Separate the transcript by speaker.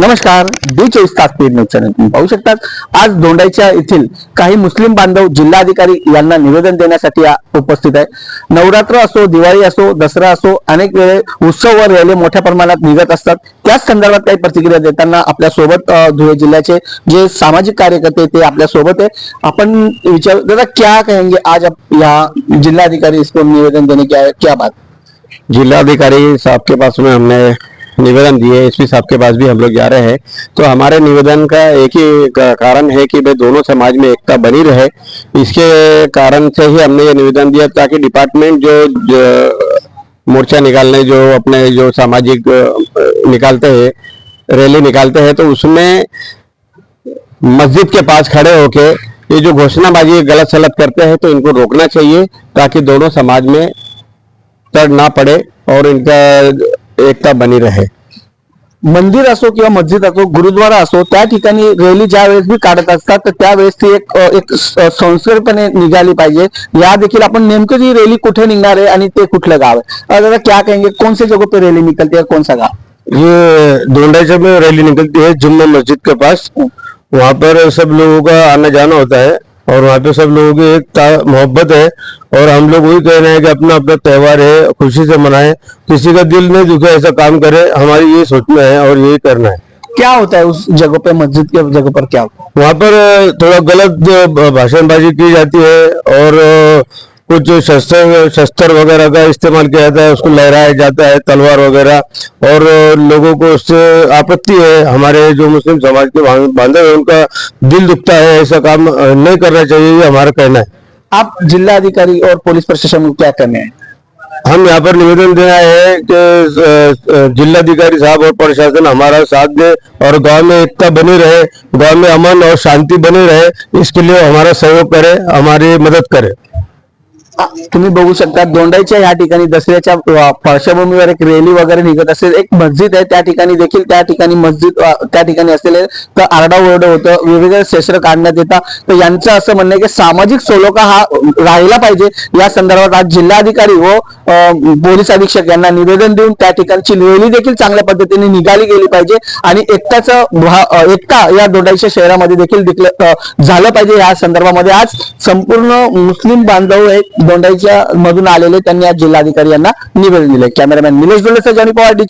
Speaker 1: नमस्कार डी चोवीस तास पेड न्यूज चॅनल तुम्ही पाहू शकतात. आज दोंडाईच्या येथील काही मुस्लिम बांधव जिल्हाधिकारी यांना निवेदन देण्यासाठी उपस्थित आहे. नवरात्र असो दिवाळी असो दसरा असो अनेक वेळे उत्सव व रॅली मोठ्या प्रमाणात निघत असतात. त्याच संदर्भात काही प्रतिक्रिया देताना आपल्यासोबत धुळे जिल्ह्याचे जे सामाजिक कार्यकर्ते ते आपल्यासोबत आहे. आपण विचार दादा क्या कहेंगे आज आप जिल्हाधिकारी इसको निवेदन देने क्या क्या बात.
Speaker 2: जिलाधिकारी साहब के पास में हमने निवेदन दिए एसपी साहब के पास भी हम लोग जा रहे हैं। तो हमारे निवेदन का एक ही कारण है कि भाई दोनों समाज में एकता बनी रहे। इसके कारण से ही हमने ये निवेदन दिया ताकि डिपार्टमेंट जो, जो मोर्चा निकालने जो अपने जो सामाजिक निकालते हैं रैली निकालते हैं तो उसमें मस्जिद के पास खड़े होके ये जो घोषणाबाजी गलत सलत करते हैं तो इनको रोकना चाहिए ताकि दोनों समाज में तड ना पडे और इनका एकता बनी रहे।
Speaker 1: मंदिर असो किंवा मस्जिद असो गुरुद्वारा असो त्या ठिकाणी रॅली ज्या वेळेस मी काढत असतात तर त्यावेळेस ती एक एक संस्कारपणे निघाली पाहिजे. या देखील आपण नेमकं जी रॅली कुठे निघणार आहे आणि ते कुठलं गाव आहे. दादा क्या कहेंगे? कौन से जगह पे रैली निकलती है? कौन सा गाँव?
Speaker 2: ये दोंडाचा में रैली निकलती है जुम्मा मस्जिद के पास. वहाँ पर सब लोगों का आना जाना होता है। और वहाँ पे सब लोगों की एक मोहब्बत है। और हम लोग वही कह रहे हैं कि अपना अपना त्योहार है खुशी से मनाएँ। किसी का दिल नहीं दुखे ऐसा काम करे। हमारी ये सोचना है और यही करना है।
Speaker 1: क्या होता है उस जगह पे मस्जिद के जगह पर क्या होता है?
Speaker 2: वहाँ पर थोड़ा गलत भाषणबाजी की जाती है और कुछ शस्त्र शस्त्र वगैरह का इस्तेमाल किया जाता है उसको लहराया जाता है तलवार वगैरह और लोगों को उससे आपत्ति है। हमारे जो मुस्लिम समाज के बांधव है उनका दिल दुखता है ऐसा काम नहीं करना चाहिए ये हमारा कहना है।
Speaker 1: आप जिला अधिकारी और पुलिस प्रशासन को क्या करने हैं?
Speaker 2: हम यहाँ पर निवेदन देना है कि जिलाधिकारी साहब और प्रशासन हमारा साथ दे और गाँव में एकता बनी रहे गाँव में अमन और शांति बनी रहे इसके लिए हमारा सहयोग करे हमारी मदद करे।
Speaker 1: तुम्ही बघू शकता दोंडाईच्या या ठिकाणी दसऱ्याच्या पार्श्वभूमीवर एक रॅली वगैरे निघत असेल एक मस्जिद आहे त्या ठिकाणी देखील त्या ठिकाणी मस्जिद त्या ठिकाणी असलेले तर आरडाओरडं होतं वेगवेगळे शस्त्र काढण्यात येतात. तर यांचं असं म्हणणं आहे की सामाजिक सलोखा हा राहिला पाहिजे. या संदर्भात आज जिल्हाधिकारी व पोलीस अधीक्षक यांना निवेदन देऊन त्या ठिकाणची रॅली देखील चांगल्या पद्धतीने निघाली गेली पाहिजे आणि एकताचं एकटा एकता या दोंडाईच्या शहरामध्ये देखील झालं पाहिजे या संदर्भामध्ये. आज संपूर्ण मुस्लिम बांधव हे दोंडाईच्या मधून आलेले त्यांनी आज जिल्हाधिकारी यांना निवेदन दिले कॅमेरामॅन निलेश दोले सजानी पवार डी